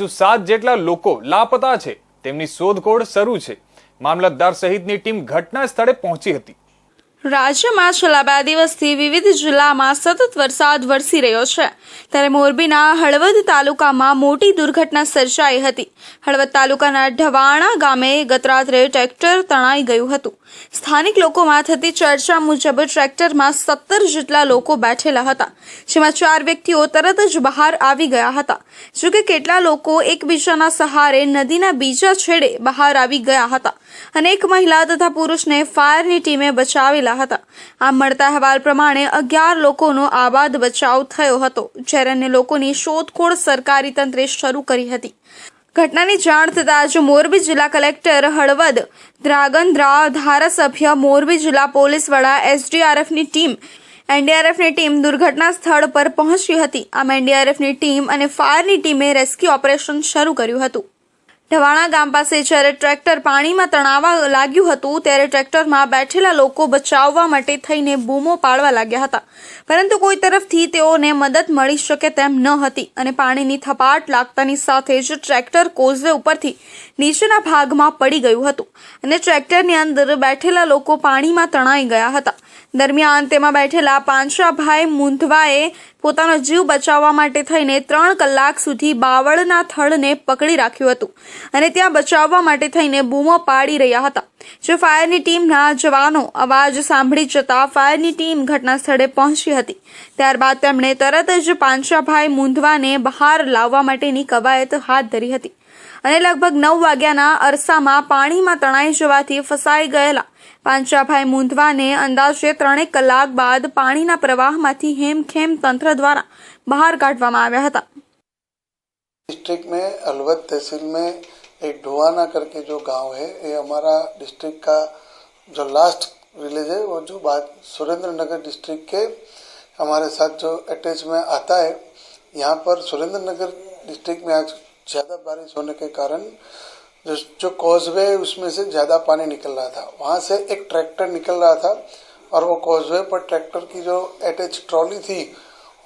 હજુ સાત જેટલા લોકો લાપતા છે. તેમની શોધખોળ શરૂ છે. મામલતદાર સહિતની ટીમ ઘટના સ્થળે પહોંચી હતી. રાજ્યમાં છેલ્લા બે દિવસથી વિવિધ જિલ્લામાં સતત વરસાદ વરસી રહ્યો છે. ત્યારે મોરબીના હળવદ તાલુકામાં મોટી દુર્ઘટના સર્જાઈ હતી. હળવદ તાલુકાના ઢવાણા ગામે ગતરાત્રે ટ્રેક્ટર તણાઈ ગયું હતું. સ્થાનિક લોકોમાં થતી ચર્ચા મુજબ ટ્રેક્ટરમાં સત્તર જેટલા લોકો બેઠેલા હતા, જેમાં ચાર વ્યક્તિઓ તરત જ બહાર આવી ગયા હતા. જોકે કેટલા લોકો એકબીજાના સહારે નદીના બીજા છેડે બહાર આવી ગયા હતા અને એક મહિલા તથા પુરુષને ફાયરની ટીમે બચાવેલા હતા. આમ મળતા અહેવાલ પ્રમાણે અગિયાર લોકોનો આબાદ બચાવ થયો હતો, જ્યારે અન્ય લોકોની શોધખોળ સરકારી તંત્રે શરૂ કરી હતી. ઘટનાની જાણ થતાં જ મોરબી જિલ્લા કલેક્ટર હળવદ ધ્રાગંદ્રા ધારાસભ્ય મોરબી જિલ્લા પોલીસ વડા એસડીઆરએફની ટીમ, એનડીઆરએફની ટીમ દુર્ઘટના સ્થળ પર પહોંચી હતી. આમ, એનડીઆરએફની ટીમ અને ફાયરની ટીમે રેસ્ક્યુ ઓપરેશન શરૂ કર્યું હતું. ઢવાણા ગામ પાસે જ્યારે ટ્રેક્ટર પાણીમાં તણાવા લાગ્યું હતું, ત્યારે ટ્રેક્ટરમાં બેઠેલા લોકો બચાવવા માટે થઈને બૂમો પાડવા લાગ્યા હતા. પરંતુ કોઈ તરફથી તેઓને મદદ મળી શકે તેમ ન હતી અને પાણીની થપાટ લાગતાની સાથે જ ટ્રેક્ટર કોઝવે ઉપરથી નીચેના ભાગમાં પડી ગયું હતું અને ટ્રેક્ટરની અંદર બેઠેલા લોકો પાણીમાં તણાઈ ગયા હતા. દરમિયાન તેમાં બેઠેલા પાંચાભાઈ મુંધવાએ પોતાનો જીવ બચાવવા માટે થઈને ત્રણ કલાક સુધી બાવળના થડને પકડી રાખ્યું હતું અને ત્યાં બચાવવા માટે થઈને બૂમો પાડી રહ્યા હતા. જો ફાયરની ટીમના જવાનો અવાજ સાંભળી જતા ફાયરની ટીમ ઘટના સ્થળે પહોંચી હતી. ત્યારબાદ તેમણે તરત જ પાંચાભાઈ મૂંધવાને બહાર લાવવા માટેની કવાયત હાથ ધરી હતી અને લગભગ નવ વાગ્યાના અરસામાં પાણીમાં તણાઈ જવાથી ફસાઈ ગયેલા પાંચાભાઈ મૂંધવાને અંદાજે ત્રણેક કલાક બાદ પાણીના પ્રવાહમાંથી હેમખેમ તંત્ર દ્વારા બહાર કાઢવામાં આવ્યા હતા. ડિસ્ટ્રિક્ટ મેં અલવદ તહેસીલ મેં एक ढुआना करके जो गाँव है, ये हमारा डिस्ट्रिक्ट का जो लास्ट विलेज है, वो जो बात सुरेंद्र नगर डिस्ट्रिक्ट के हमारे साथ जो अटैच में आता है, यहाँ पर सुरेंद्र नगर डिस्ट्रिक्ट में आज ज़्यादा बारिश होने के कारण जो जो कॉजवे है, उसमें से ज़्यादा पानी निकल रहा था। वहाँ से एक ट्रैक्टर निकल रहा था और वो कॉजवे पर ट्रैक्टर की जो अटैच ट्रॉली थी,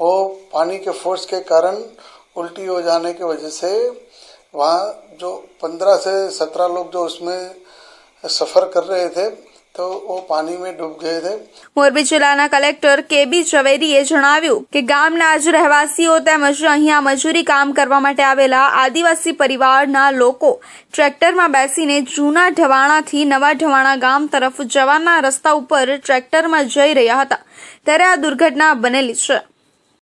वो पानी के फोर्स के कारण उल्टी हो जाने की वजह से वहाँ जो पंद्रह से सत्रह लोग जो उसमें सफ़र कर रहे थे तो वो पानी में डूब गए थे મોરબી જિલ્લાના કલેક્ટર કેબી ઝવેરીએ જણાવ્યું કે ગામના જ રહેવાસીઓ તેમજ અહીંયા મજૂરી કામ કરવા માટે આવેલા આદિવાસી પરિવારના લોકો ટ્રેક્ટરમાં બેસીને જૂના ઢવાણાથી નવા ઢવાણા ગામ તરફ જવાના રસ્તા ઉપર ટ્રેક્ટરમાં જઈ રહ્યા હતા ત્યારે આ દુર્ઘટના બનેલી છે